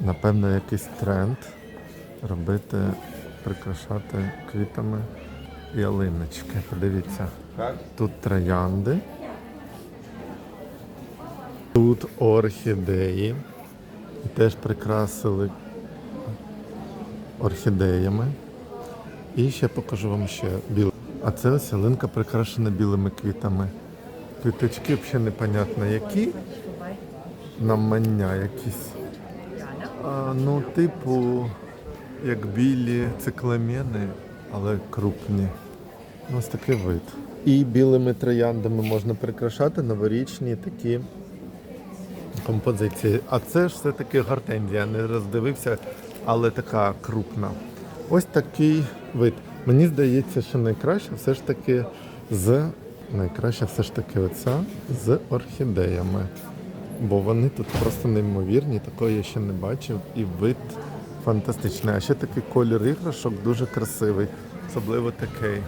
Напевно, якийсь тренд робити, прикрашати квітами ялиночки. Подивіться. Тут троянди. Тут орхідеї. І теж прикрасили орхідеями. І ще покажу вам ще біле. А це ось ялинка прикрашена білими квітами. Квіточки взагалі непонятно які. Намання якісь. Ну, типу, як білі цикламени, але крупні. Ну, Ось такий вид. І білими трояндами можна прикрашати новорічні такі композиції. А це ж все-таки гортензія, не роздивився, але така крупна. Ось такий вид. Мені здається, що найкраще все ж таки з найкраще все ж таки оця з орхідеями. Бо вони тут просто неймовірні, такого я ще не бачив. І вид фантастичний. А ще такий колір іграшок дуже красивий, особливо такий.